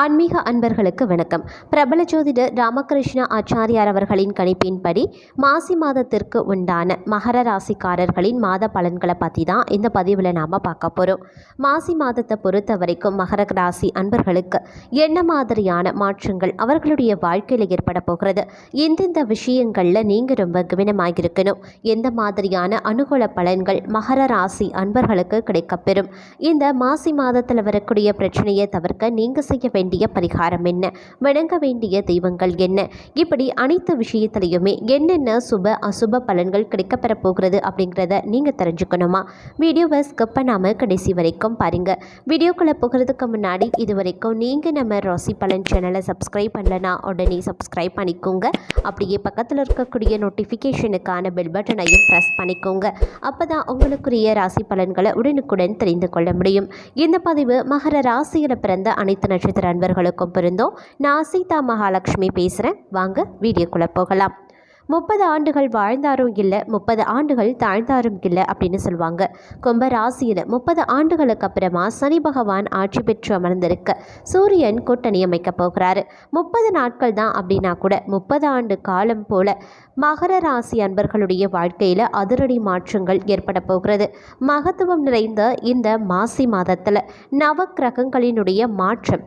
ஆன்மீக அன்பர்களுக்கு வணக்கம். பிரபல ஜோதிடர் ராமகிருஷ்ண ஆச்சாரியார் அவர்களின் கணிப்பின்படி மாசி மாதத்திற்கு உண்டான மகர ராசிக்காரர்களின் மாத பலன்களை பற்றி தான் இந்த பதிவில் நாம் பார்க்க போகிறோம் மாசி மாதத்தை பொறுத்த வரைக்கும் மகர ராசி அன்பர்களுக்கு என்ன மாதிரியான மாற்றங்கள் அவர்களுடைய வாழ்க்கையில் ஏற்பட போகிறது? எந்தெந்த விஷயங்களில் நீங்கள் ரொம்ப கவனமாக இருக்கணும் எந்த மாதிரியான அனுகூல பலன்கள் மகர ராசி அன்பர்களுக்கு கிடைக்கப்பெறும்? இந்த மாசி மாதத்தில் வரக்கூடிய பிரச்சனையை தவிர்க்க நீங்கள் செய்ய வேண்டிய வேண்டிய பரிகாரம் என்ன? வணங்க வேண்டிய தெய்வங்கள் என்ன? இப்படி அனைத்து விஷயத்திலையுமே என்னென்ன சுப அசுப பலன்கள் கிடைக்கப்பெற போகிறது அப்படிங்கிறத நீங்கள் தெரிஞ்சுக்கணுமா? வீடியோவை ஸ்கிப் பண்ணாமல் கடைசி வரைக்கும் பாருங்கள் வீடியோக்குள்ளே போகிறதுக்கு முன்னாடி இது வரைக்கும் நீங்கள் நம்ம ராசி பலன் சேனலை சப்ஸ்கிரைப் பண்ணலனா உடனே சப்ஸ்கிரைப் பண்ணிக்கோங்க. அப்படியே பக்கத்தில் இருக்கக்கூடிய நோட்டிஃபிகேஷனுக்கான பெல் பட்டனையும் ப்ரெஸ் பண்ணிக்கோங்க. அப்போ தான் உங்களுக்குரிய ராசி பலன்களை உடனுக்குடன் தெரிந்து கொள்ள முடியும். இந்த பதிவு மகர ராசியில் பிறந்த அனைத்து நட்சத்திர அன்பர்களுக்கும் பொருந்தும். நான் சீதா மகாலட்சுமி பேசுகிறேன் வாங்க வீடியோக்குள்ளே போகலாம். முப்பது ஆண்டுகள் வாழ்ந்தாரும் இல்லை முப்பது ஆண்டுகள் தாழ்ந்தாரும் இல்லை அப்படின்னு சொல்லுவாங்க. கும்ப ராசியில் முப்பது ஆண்டுகளுக்கு அப்புறமா சனி பகவான் ஆட்சி பெற்று அமர்ந்திருக்க சூரியன் கூட்டணி அமைக்கப் போகிறாரு. முப்பது நாட்கள் தான் அப்படின்னா கூட முப்பது ஆண்டு காலம் போல மகர ராசி அன்பர்களுடைய வாழ்க்கையில் அதிரடி மாற்றங்கள் ஏற்பட போகிறது. மகத்துவம் நிறைந்த இந்த மாசி மாதத்தில் நவக்கிரகங்களினுடைய மாற்றம்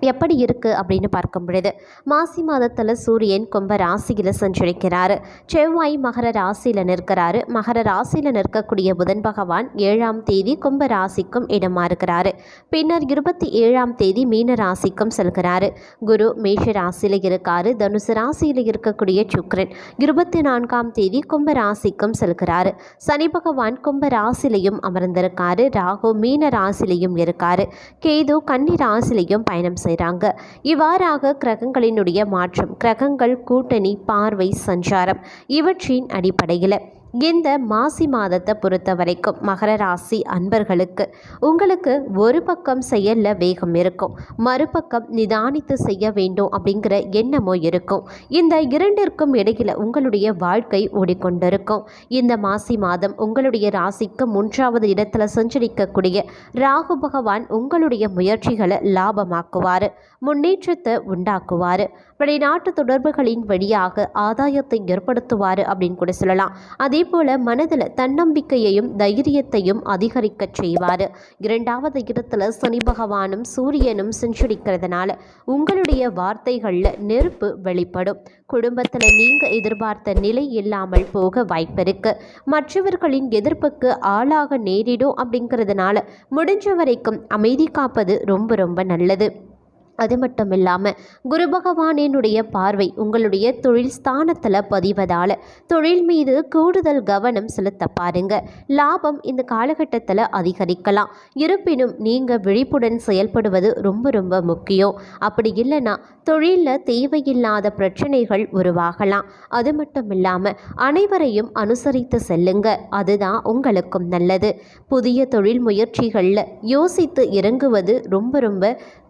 எப்படி இருக்குது அப்படின்னு பார்க்கும் பொழுது மாசி மாதத்தில் சூரியன் கும்ப ராசியில் சஞ்சரிக்கிறாரு. செவ்வாய் மகர ராசியில் நிற்கிறாரு. மகர ராசியில் நிற்கக்கூடிய புதன் பகவான் ஏழாம் தேதி கும்ப ராசிக்கும் இடமா இருக்கிறாரு. பின்னர் இருபத்தி ஏழாம் தேதி மீன ராசிக்கும் செல்கிறாரு. குரு மேஷ ராசியில் இருக்காரு. தனுசு ராசியில் இருக்கக்கூடிய சுக்ரன் இருபத்தி நான்காம் தேதி கும்ப ராசிக்கும் செல்கிறாரு. சனி பகவான் கும்ப ராசிலையும் அமர்ந்திருக்காரு. ராகு மீன ராசிலையும் இருக்காரு. கேது கன்னி ராசிலையும் பயணம் செய்ய செய்கிறாங்க இவ்வாறாக கிரகங்களினுடைய மாற்றம் கிரகங்கள் கூட்டணி பார்வை சஞ்சாரம் இவற்றின் அடிப்படையில் இந்த மாசி மாதத்தை பொறுத்த வரைக்கும் மகர ராசி அன்பர்களுக்கு உங்களுக்கு ஒரு பக்கம் செயலில் வேகம் இருக்கும் மறுபக்கம் நிதானித்து செய்ய வேண்டும் அப்படிங்கிற எண்ணமோ இருக்கும். இந்த இரண்டிற்கும் இடையில் உங்களுடைய வாழ்க்கை ஓடிக்கொண்டிருக்கும். இந்த மாசி மாதம் உங்களுடைய ராசிக்கு மூன்றாவது இடத்துல சஞ்சரிக்கக்கூடிய ராகு பகவான் உங்களுடைய முயற்சிகளை லாபமாக்குவார் முன்னேற்றத்தை உண்டாக்குவார். வெளிநாட்டு தொடர்புகளின் வழியாக ஆதாயத்தை ஏற்படுத்துவார் அப்படின்னு கூட சொல்லலாம். அதே போல மனதில் தன்னம்பிக்கையையும் தைரியத்தையும் அதிகரிக்க செய்வார். இரண்டாவது இடத்துல சனி பகவானும் சூரியனும் செஞ்சுரிக்கிறதுனால உங்களுடைய வார்த்தைகளில் நெருப்பு வெளிப்படும். குடும்பத்தில் நீங்கள் எதிர்பார்த்த நிலை இல்லாமல் போக வாய்ப்பிருக்கு மற்றவர்களின் எதிர்ப்புக்கு ஆளாக நேரிடும் அப்படிங்கிறதுனால முடிஞ்ச வரைக்கும் அமைதி காப்பது ரொம்ப ரொம்ப நல்லது. அது மட்டும் இல்லாமல் குரு பகவானினுடைய பார்வை உங்களுடைய தொழில் ஸ்தானத்தில் பதிவதால் தொழில் மீது கூடுதல் கவனம் செலுத்த பாருங்க. லாபம் இந்த காலகட்டத்தில் அதிகரிக்கலாம். இருப்பினும் நீங்கள் விழிப்புடன் செயல்படுவது ரொம்ப ரொம்ப முக்கியம். அப்படி இல்லைன்னா தொழிலில் தேவையில்லாத பிரச்சனைகள் உருவாகலாம். அது மட்டும் இல்லாமல் அனைவரையும் அனுசரித்து செல்லுங்க. அதுதான் உங்களுக்கும் நல்லது. புதிய தொழில் முயற்சிகளில் யோசித்து இறங்குவது ரொம்ப ரொம்ப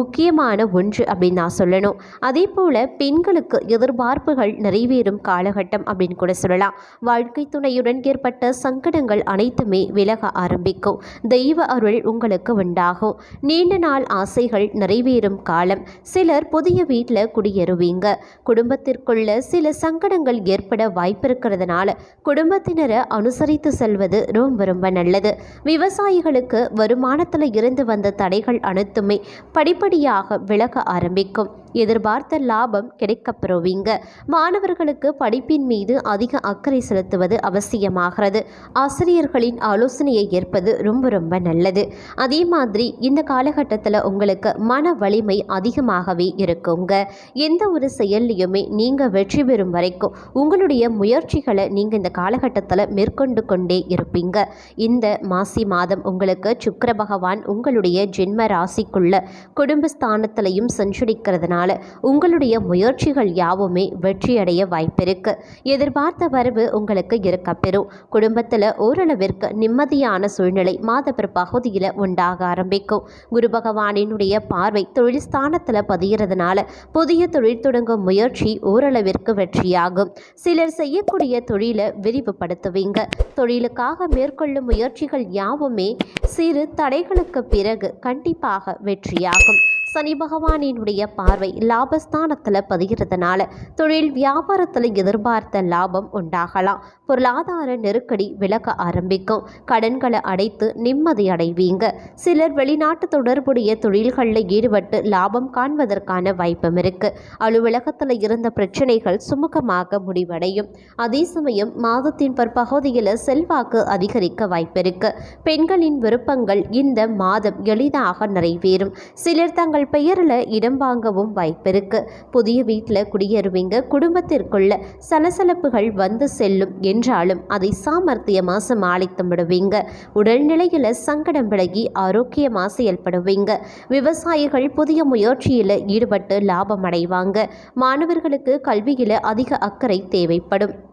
முக்கியமான ஒன்று அப்படின்னு நான் சொல்லணும். அதே போல் பெண்களுக்கு எதிர்பார்ப்புகள் நிறைவேறும் காலகட்டம் அப்படின்னு கூட சொல்லலாம். வாழ்க்கை துணையுடன் ஏற்பட்ட சங்கடங்கள் அனைத்துமே விலக ஆரம்பிக்கும். தெய்வ அருள் உங்களுக்கு உண்டாகும். நீண்ட நாள் ஆசைகள் நிறைவேறும் காலம். சிலர் புதிய வீட்டில் குடியேறுவீங்க. குடும்பத்திற்குள்ள சில சங்கடங்கள் ஏற்பட வாய்ப்பிருக்கிறதுனால குடும்பத்தினரை அனுசரித்து செல்வது ரொம்ப ரொம்ப நல்லது. விவசாயிகளுக்கு வருமானத்தில் இருந்து வந்த தடைகள் அனைத்துமே படிப்படியாக விலக ஆரம்பிக்கும். எதிர்பார்த்த லாபம் கிடைக்கப்பெறுவீங்க. மாணவர்களுக்கு படிப்பின் மீது அதிக அக்கறை செலுத்துவது அவசியமாகிறது. ஆசிரியர்களின் ஆலோசனையை ஏற்பது ரொம்ப ரொம்ப நல்லது. அதே மாதிரி இந்த காலகட்டத்தில் உங்களுக்கு மன வலிமை அதிகமாகவே இருக்குங்க. எந்த ஒரு செயல்லையுமே நீங்கள் வெற்றி பெறும் வரைக்கும் உங்களுடைய முயற்சிகளை நீங்கள் இந்த காலகட்டத்தில் மேற்கொண்டு கொண்டே இருப்பீங்க. இந்த மாசி மாதம் உங்களுக்கு சுக்கர பகவான் உங்களுடைய ஜென்ம ராசிக்குள்ள குடும்பஸ்தானத்திலையும் சஞ்சரிக்கிறதுனால உங்களுடைய முயற்சிகள் யாவுமே வெற்றியடைய வாய்ப்பிருக்கு. எதிர்பார்த்த வரவு உங்களுக்கு இருக்கப்பெறும். குடும்பத்தில் ஓரளவிற்கு நிம்மதியான சூழ்நிலை மாத பகுதியில் உண்டாக ஆரம்பிக்கும். குரு பகவானினுடைய பார்வை தொழில் ஸ்தானத்தில் பதிகிறதுனால புதிய தொழில் தொடங்கும் முயற்சி ஓரளவிற்கு வெற்றியாகும். சிலர் செய்யக்கூடிய தொழிலை விரிவுபடுத்துவீங்க. தொழிலுக்காக மேற்கொள்ளும் முயற்சிகள் யாவுமே சிறு தடைகளுக்கு பிறகு கண்டிப்பாக வெற்றியாகும். சனி பகவானினுடைய பார்வை லாபஸ்தானத்தில் பதிகிறதுனால தொழில் வியாபாரத்தில் எதிர்பார்த்த லாபம் உண்டாகலாம். பொருளாதார நெருக்கடி விலக ஆரம்பிக்கும். கடன்களை அடைத்து நிம்மதி அடைவீங்க. சிலர் வெளிநாட்டு தொடர்புடைய தொழில்களில் ஈடுபட்டு லாபம் காண்பதற்கான வாய்ப்பும் இருக்கு. அலுவலகத்தில் இருந்த பிரச்சனைகள் சுமூகமாக முடிவடையும். அதே சமயம் மாதத்தின் பற்பகுதியில் செல்வாக்கு அதிகரிக்க வாய்ப்பிருக்கு பெண்களின் விருப்பங்கள் இந்த மாதம் எளிதாக நிறைவேறும். சிலர் தங்கள் பெயரில் இடம் வாங்கவும் வாய்ப்பிருக்கு புதிய வீட்டில் குடியேறுவீங்க. குடும்பத்திற்குள்ள சலசலப்புகள் வந்து செல்லும் என்றாலும் அதை சாமர்த்தியமாக சமாளித்து விடுவீங்க. உடல்நிலையில் சங்கடம் விலகி ஆரோக்கியமாக செயல்படுவீங்க விவசாயிகள் புதிய முயற்சியில் ஈடுபட்டு லாபம் அடைவாங்க. மாணவர்களுக்கு கல்வியில் அதிக அக்கறை தேவைப்படும்.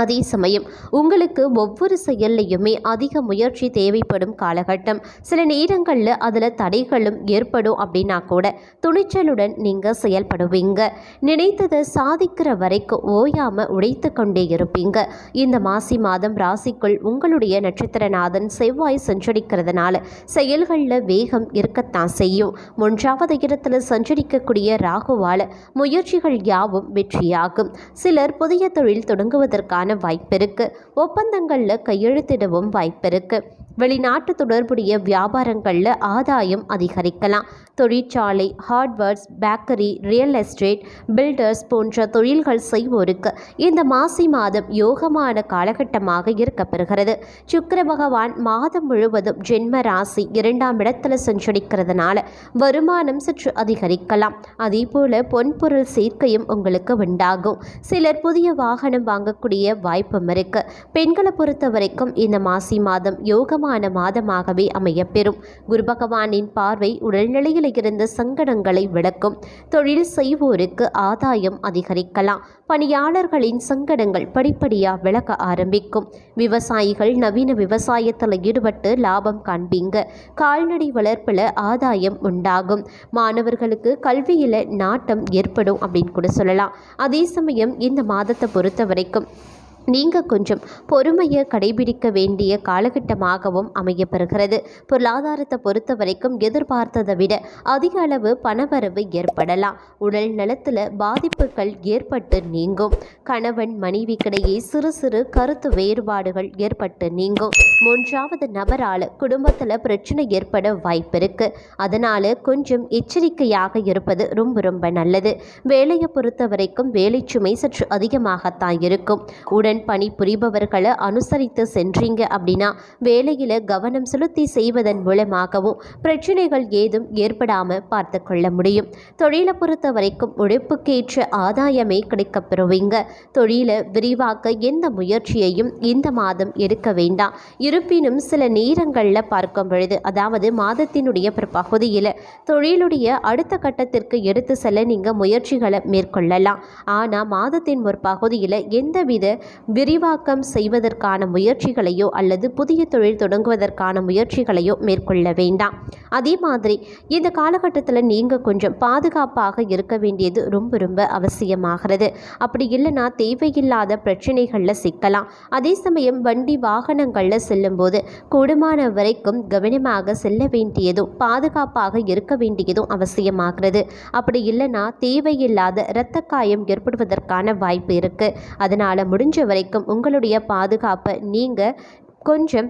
அதே சமயம் உங்களுக்கு ஒவ்வொரு செயல்லையுமே அதிக முயற்சி தேவைப்படும் காலகட்டம். சில நேரங்களில் அதில் தடைகளும் ஏற்படும் அப்படின்னா கூட துணிச்சலுடன் நீங்கள் செயல்படுவீங்க. நினைத்ததை சாதிக்கிற வரைக்கும் ஓயாமல் உழைத்து கொண்டே இருப்பீங்க. இந்த மாசி மாதம் ராசிக்குள் உங்களுடைய நட்சத்திரநாதன் செவ்வாய் சஞ்சரிக்கிறதுனால செயல்களில் வேகம் இருக்கத்தான் செய்யும். மூன்றாவது இடத்தில் சஞ்சரிக்கக்கூடிய ராகுவால் முயற்சிகள் யாவும் வெற்றியாகும். சிலர் புதிய தொழில் தொடங்குவதற்கான வாய்ப்பிருக்கு. ஒப்பந்தங்களில் கையெழுத்திடவும் வாய்ப்பிருக்கு. வெளிநாட்டு தொடர்புடைய வியாபாரங்களில் ஆதாயம் அதிகரிக்கலாம். தொழிற்சாலை hardwares bakery real estate builders போன்ற தொழில்கள் செய்வோருக்கு இந்த மாசி மாதம் யோகமான காலகட்டமாக இருக்கப்பெறுகிறது. சுக்கர பகவான் மாதம் முழுவதும் ஜென்ம ராசி இரண்டாம் இடத்துல சஞ்சரிக்கிறதுனால வருமானம் சற்று அதிகரிக்கலாம். அதே போல பொன்பொருள் சேர்க்கையும் உங்களுக்கு உண்டாகும். சிலர் புதிய வாகனம் வாங்கக்கூடிய வாய்ப்பும் இருக்கு பெண்களை பொறுத்த வரைக்கும் இந்த மாசி மாதம் யோகமான மாதமாகவே அமையப்பெறும். குரு பகவானின் பார்வை உடல்நிலையில் இருந்த சங்கடங்களை விளக்கும். தொழில் செய்வோருக்கு ஆதாயம் அதிகரிக்கலாம். பணியாளர்களின் சங்கடங்கள் படிப்படியாக விளக்க ஆரம்பிக்கும். விவசாயிகள் நவீன விவசாயத்தில் ஈடுபட்டு லாபம் காண்பீங்க. கால்நடை வளர்ப்பில் ஆதாயம் உண்டாகும். மாணவர்களுக்கு கல்வியில் நாட்டம் ஏற்படும் அப்படின்னு கூட சொல்லலாம். அதே சமயம் இந்த மாதத்தை பொறுத்த வரைக்கும் நீங்கள் கொஞ்சம் பொறுமையை கடைபிடிக்க வேண்டிய காலகட்டமாகவும் அமையப்பெறுகிறது. பொருளாதாரத்தை பொறுத்த வரைக்கும் எதிர்பார்த்ததை விட அதிக அளவு பணவரவு ஏற்படலாம். உடல் நலத்தில் பாதிப்புகள் ஏற்பட்டு நீங்கும். கணவன் மனைவிக்கிடையே சிறு சிறு கருத்து வேறுபாடுகள் ஏற்பட்டு நீங்கும். மூன்றாவது நபரால் குடும்பத்தில் பிரச்சனை ஏற்பட வாய்ப்பிருக்கு அதனால் கொஞ்சம் எச்சரிக்கையாக இருப்பது ரொம்ப ரொம்ப நல்லது. வேலையை பொறுத்த வரைக்கும் வேலை சுமை சற்று அதிகமாகத்தான் இருக்கும். உடன் உடன் பணி புரிபவர்களை அனுசரித்து சென்றீங்க அப்படின்னா வேலையில் கவனம் செலுத்தி செய்வதன் மூலமாகவும் பிரச்சனைகள் ஏதும் ஏற்படாமல் பார்த்து கொள்ள முடியும். தொழிலை பொறுத்த வரைக்கும் உழைப்புக்கேற்ற ஆதாயமே கிடைக்கப்பெறுவீங்க தொழிலை விரிவாக்க எந்த முயற்சியையும் இந்த மாதம் எடுக்க வேண்டாம். இருப்பினும் சில நேரங்களில் பார்க்கும் பொழுது அதாவது மாதத்தினுடைய பகுதியில் தொழிலுடைய அடுத்த கட்டத்திற்கு எடுத்து செல்ல நீங்கள் முயற்சிகளை மேற்கொள்ளலாம். ஆனால் மாதத்தின் ஒரு பகுதியில் எந்தவித விரிவாக்கம் செய்வதற்கான முயற்சிகளையோ அல்லது புதிய தொழில் தொடங்குவதற்கான முயற்சிகளையோ மேற்கொள்ள வேண்டாம். அதே மாதிரி இந்த காலகட்டத்தில் நீங்கள் கொஞ்சம் பாதுகாப்பாக இருக்க வேண்டியது ரொம்ப ரொம்ப அவசியமாகிறது. அப்படி இல்லைன்னா தேவையில்லாத பிரச்சனைகளில் சிக்கலாம். அதே சமயம் வண்டி வாகனங்களில் செல்லும்போது கூடுமான வரைக்கும் கவனமாக செல்ல வேண்டியதும் பாதுகாப்பாக இருக்க வேண்டியதும் அவசியமாகிறது. அப்படி இல்லைன்னா தேவையில்லாத இரத்த காயம் ஏற்படுவதற்கான வாய்ப்பு இருக்குது அதனால் முடிஞ்ச வரைக்கும் உங்களுடைய பாதுகாப்பை நீங்கள் கொஞ்சம்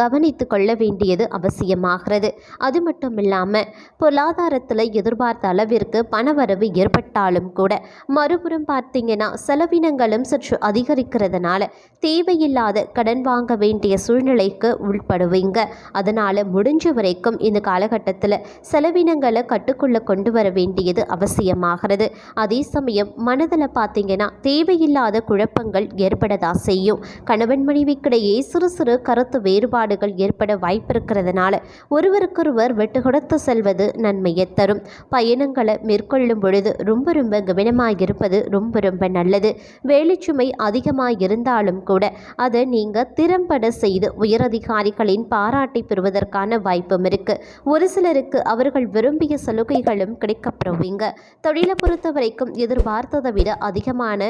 கவனித்து கொள்ள வேண்டியது அவசியமாகிறது. அது மட்டும் இல்லாமல் பொருளாதாரத்தில் எதிர்பார்த்த அளவிற்கு பணவரவு ஏற்பட்டாலும் கூட மறுபுறம் பார்த்தீங்கன்னா செலவினங்களும் சற்று அதிகரிக்கிறதுனால தேவையில்லாத கடன் வாங்க வேண்டிய சூழ்நிலைக்கு உள்படுவீங்க. அதனால் முடிஞ்ச வரைக்கும் இந்த காலகட்டத்தில் செலவினங்களை கட்டுக்குள்ளே கொண்டு வர வேண்டியது அவசியமாகிறது. அதே சமயம் மனதில் பார்த்தீங்கன்னா தேவையில்லாத குழப்பங்கள் ஏற்படதா செய்யும். கணவன் மனைவிக்கிடையே சிறு சிறு கருத்து வேறுபாடு வேறுபாடுகள் ஏற்பட வாய்ப்பிருக்கிறதுனால ஒருவருக்கொருவர் விட்டு கொடுத்து செல்வது நன்மையை தரும். பயணங்களை மேற்கொள்ளும் பொழுது ரொம்ப ரொம்ப கவனமாக இருப்பது ரொம்ப ரொம்ப நல்லது. வேலைச்சுமை அதிகமாக இருந்தாலும் கூட அதை நீங்கள் திறம்பட செய்து உயரதிகாரிகளின் பாராட்டை பெறுவதற்கான வாய்ப்பும் இருக்கு. ஒரு சிலருக்கு அவர்கள் விரும்பிய சலுகைகளும் கிடைக்கப்பெறுவீங்க. தொழிலை பொறுத்த வரைக்கும் எதிர்பார்த்ததை விட அதிகமான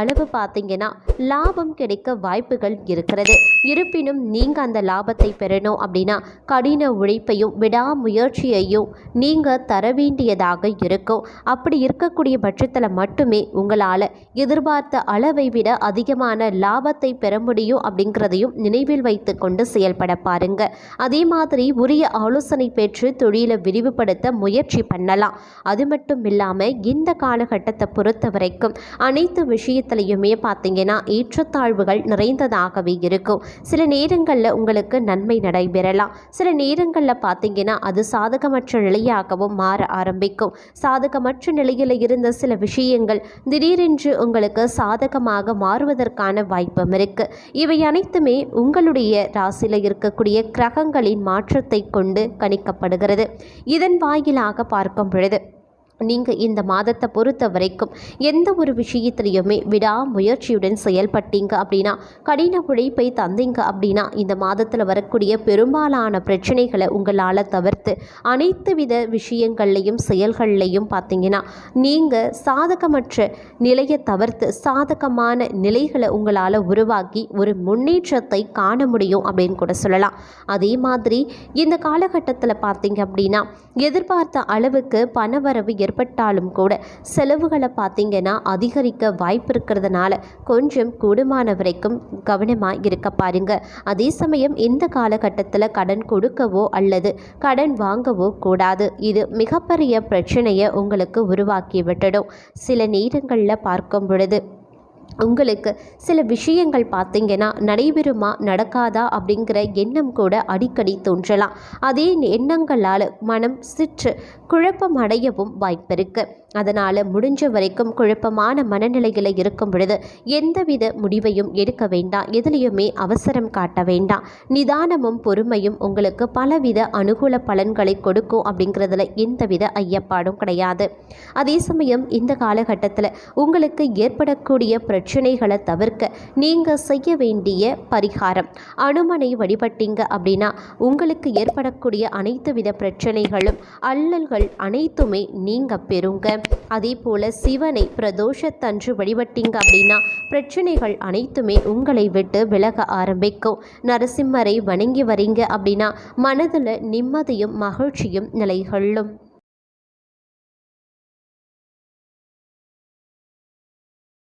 அளவு பார்த்தீங்கன்னா லாபம் கிடைக்க வாய்ப்புகள் இருக்கிறது. இருப்பினும் நீங்கள் அந்த லாபத்தை பெறணும் அப்படின்னா கடின உழைப்பையும் விடாமுயற்சியையும் நீங்கள் தர வேண்டியதாக இருக்கும். அப்படி இருக்கக்கூடிய பட்சத்தில் மட்டுமே உங்களால் எதிர்பார்த்த அளவை விட அதிகமான லாபத்தை பெற முடியும் அப்படிங்கிறதையும் நினைவில் வைத்து கொண்டு செயல்பட பாருங்க. அதே மாதிரி உரிய ஆலோசனை பெற்று தொழிலை விரிவுபடுத்த முயற்சி பண்ணலாம். அது மட்டும் இல்லாமல் இந்த காலகட்டத்தை பொறுத்த வரைக்கும் அனைத்து விஷயத்திலையுமே பார்த்தீங்கன்னா ஏற்றத்தாழ்வுகள் நிறைந்ததாகவே இருக்கும். சில நேரங்களில் உங்களுக்கு நன்மை நடைபெறலாம். சில நேரங்களில் பார்த்தீங்கன்னா அது சாதகமற்ற நிலையாகவும் மாற ஆரம்பிக்கும். சாதகமற்ற நிலையில் இருந்த சில விஷயங்கள் திடீரென்று உங்களுக்கு சாதகமாக மாறுவதற்கான வாய்ப்பும் இருக்கு. இவை அனைத்துமே உங்களுடைய ராசியில் இருக்கக்கூடிய கிரகங்களின் மாற்றத்தை கொண்டு கணிக்கப்படுகிறது. இதன் வாயிலாக பார்க்கும் பொழுது நீங்கள் இந்த மாதத்தை பொறுத்த வரைக்கும் எந்த ஒரு விஷயத்திலையுமே விடாமுயற்சியுடன் செயல்பட்டீங்க அப்படின்னா கடின உழைப்பை தந்தீங்க அப்படின்னா இந்த மாதத்தில் வரக்கூடிய பெரும்பாலான பிரச்சனைகளை உங்களால் தவிர்த்து அனைத்து வித விஷயங்கள்லையும் செயல்கள்லையும் பார்த்தீங்கன்னா நீங்கள் சாதகமற்ற நிலையை தவிர்த்து சாதகமான நிலைகளை உங்களால் உருவாக்கி ஒரு முன்னேற்றத்தை காண முடியும் அப்படின்னு கூட சொல்லலாம். அதே மாதிரி இந்த காலகட்டத்தில் பார்த்தீங்க அப்படின்னா எதிர்பார்த்த அளவுக்கு பணவரவு ஏற்பட்டாலும் கூட செலவுகளை பார்த்தீங்கன்னா அதிகரிக்க வாய்ப்பு இருக்கிறதுனால கொஞ்சம் கூடுமான வரைக்கும் கவனமாக இருக்க பாருங்க. அதே சமயம் இந்த காலகட்டத்தில் கடன் கொடுக்கவோ அல்லது கடன் வாங்கவோ கூடாது. இது மிகப்பெரிய பிரச்சனையை உங்களுக்கு உருவாக்கி விட்டுடும். சில நேரங்களில் பார்க்கும் பொழுது உங்களுக்கு சில விஷயங்கள் பார்த்தீங்கன்னா நடைபெறுமா நடக்காதா அப்படிங்கிற எண்ணம் கூட அடிக்கடி தோன்றலாம். அதே எண்ணங்களால் மனம் சிற்று குழப்பம் அடையவும் வாய்ப்பு இருக்குது அதனால் முடிஞ்ச வரைக்கும் குழப்பமான மனநிலையில் இருக்கும் பொழுது எந்தவித முடிவையும் எடுக்க வேண்டாம். எதுலேயுமே அவசரம் காட்ட வேண்டாம். நிதானமும் பொறுமையும் உங்களுக்கு பலவித அனுகூல பலன்களை கொடுக்கும் அப்படிங்கிறதுல எந்தவித ஐயப்பாடும் கிடையாது. அதே சமயம் இந்த காலகட்டத்தில் உங்களுக்கு ஏற்படக்கூடிய பிரச்சனைகளை தவிர்க்க நீங்கள் செய்ய வேண்டிய பரிகாரம். அனுமனை வழிபட்டீங்க அப்படின்னா உங்களுக்கு ஏற்படக்கூடிய அனைத்து வித பிரச்சனைகளும் அல்லல்கள் அனைத்துமே நீங்கள் பெறுங்க. அதே போல சிவனை பிரதோஷத்தன்று வழிபட்டீங்க அப்படின்னா பிரச்சனைகள் அனைத்துமே உங்களை விட்டு விலக ஆரம்பிக்கும். நரசிம்மரை வணங்கி வரீங்க அப்படின்னா மனதில் நிம்மதியும் மகிழ்ச்சியும் நிலைகொள்ளும்.